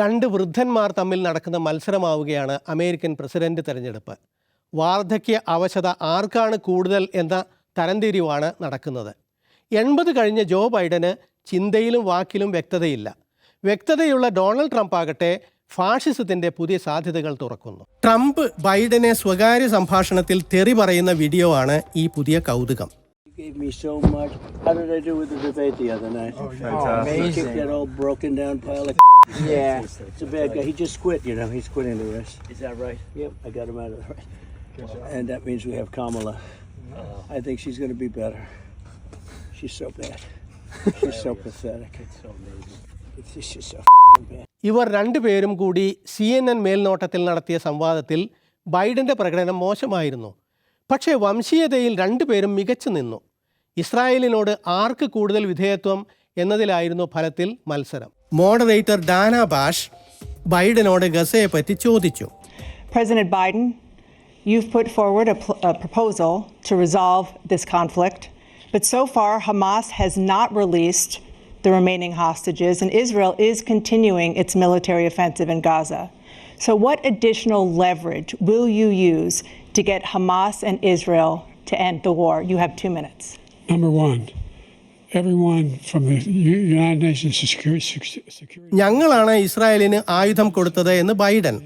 രണ്ട് വൃദ്ധന്മാർ തമ്മിൽ നടക്കുന്ന മത്സരമാവുകയാണ് അമേരിക്കൻ പ്രസിഡന്റ് തെരഞ്ഞെടുപ്പ്. വാർദ്ധക്യ അവശത ആർക്കാണ് കൂടുതൽ എന്ന തരംതിരിവാണ് നടക്കുന്നത്. എൺപത് കഴിഞ്ഞ ജോ ബൈഡന് ചിന്തയിലും വാക്കിലും വ്യക്തതയില്ല. വ്യക്തതയുള്ള ഡൊണാൾഡ് ട്രംപ് ആകട്ടെ ഫാഷിസത്തിന്റെ പുതിയ സാധ്യതകൾ തുറക്കുന്നു. ട്രംപ് ബൈഡനെ സ്വകാര്യ സംഭാഷണത്തിൽ തെറി പറയുന്ന വീഡിയോ ആണ് ഈ പുതിയ കൗതുകം. Gave me so much. How did I do with the debate the other night? Oh, amazing. Kicked that old broken down pile of Yeah. It's a bad guy. He just quit, you know. He's quitting the race. Is that right? Yep, I got him out of the race. And that means we have Kamala. I think she's going to be better. She's so bad. She's so pathetic. It's so amazing. It's just, she's so f***ing bad. ഇവർ രണ്ടുപേരും കൂടി C N N മേൽനോട്ടത്തിൽ നടത്തിയ സംവാദത്തിൽ ബൈഡന്റെ പ്രകടനം മോശമായിരുന്നു പക്ഷേ വംശീയതയിൽ രണ്ടുപേരും മികച്ചു നിന്നു ഇസ്രായേലിനോട് ആർക്ക് കൂടുതൽ വിധേയത്വം എന്നതിലായിരുന്നു ഫലത്തിൽ മത്സരം മോഡറേറ്റർ ഡാന ബാഷ് ബൈഡനോട് ഗസയെ പറ്റി ചോദിച്ചു President Biden, you've put forward a, pl- a proposal to resolve this conflict, but so far Hamas has not released the remaining hostages, and Israel is continuing its military offensive in Gaza. So, what additional leverage will you use to get Hamas and Israel to end the war? You have two minutes. Number one, everyone from the United Nations Security, Security ഞങ്ങളാണ് ഇസ്രായേലിന് ആയുധം കൊടുത്തത് എന്ന് Biden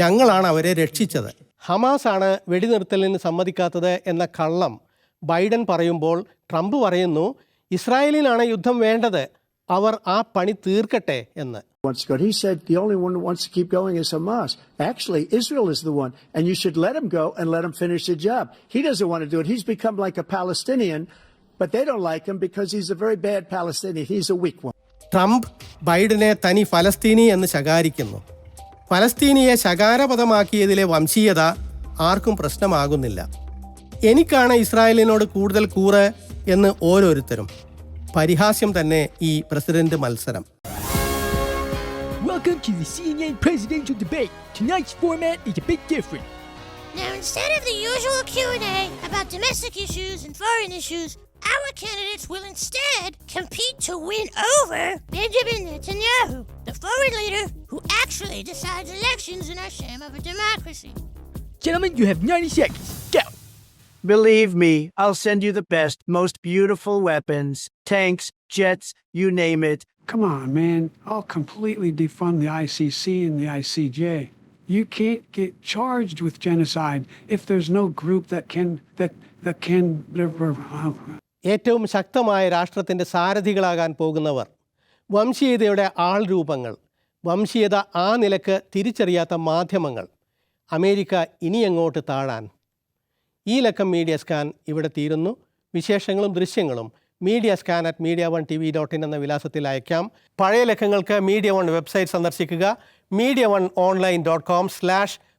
ഞങ്ങളാണ് അവരെ രക്ഷിച്ചത് Hamas ആണ് വെടിനിർത്തലിന് സമ്മതിക്കാത്തത് എന്ന കള്ളം ബൈഡൻ പറയുമ്പോൾ ട്രംപ് പറയുന്നു ഇസ്രായേലിനാണ് യുദ്ധം വേണ്ടത് അവർ ആ പണി തീർക്കട്ടെ എന്ന് wants to. He said the only one who wants to keep going is Hamas. Actually, Israel is the one, and you should let him go and let him finish the job. He doesn't want to do it. He's become like a Palestinian, but they don't like him because he's a very bad Palestinian. He's a weak one. Trump ബൈഡനെ തനി ഫലസ്തീനി എന്ന് ശകാരിക്കുന്നു ഫലസ്തീനിയെ ശകാരപദമാക്കിയതിലെ വംശീയത ആർക്കും പ്രശ്നമാകുന്നില്ല എനിക്കാണ് ഇസ്രായേലിനോട് കൂടുതൽ കൂറ് എന്ന് ഓരോരുത്തരും പരിഹാസ്യം തന്നെ ഈ പ്രസിഡന്റ് മത്സരം Welcome to the CNN presidential debate. Tonight's format is a bit different. Now, instead of the usual Q&A about domestic issues and foreign issues, our candidates will instead compete to win over Benjamin Netanyahu, the foreign leader who actually decides elections in our sham of a democracy. Gentlemen, you have 90 seconds. Go. Believe me, I'll send you the best, most beautiful weapons, tanks, jets, you name it. Come on, man. I'll completely defund the ICC and the ICJ. You can't get charged with genocide if there's no group that can that that can. Uh, ഏറ്റവും ശക്തമായ രാഷ്ട്രത്തിന്റെ സാരഥികളാകാൻ പോകുന്നവർ വംശീയതയുടെ ആൾ രൂപങ്ങൾ വംശീയത ആ നിലയ്ക്ക് തിരിച്ചറിയാത്ത മാധ്യമങ്ങൾ. America ഇനിയെങ്ങോട്ട് താഴാൻ? ഈ ലക്കം മീഡിയ സ്കാൻ ഇവിടെ തീരുന്നു. വിശേഷങ്ങളും ദൃശ്യങ്ങളും media scan at media one T V dot in എന്ന വിലാസത്തിൽ അയക്കാം. പഴയ ലക്കങ്ങൾക്ക് മീഡിയ വൺ വെബ്സൈറ്റ് സന്ദർശിക്കുക. Media one online dot com slash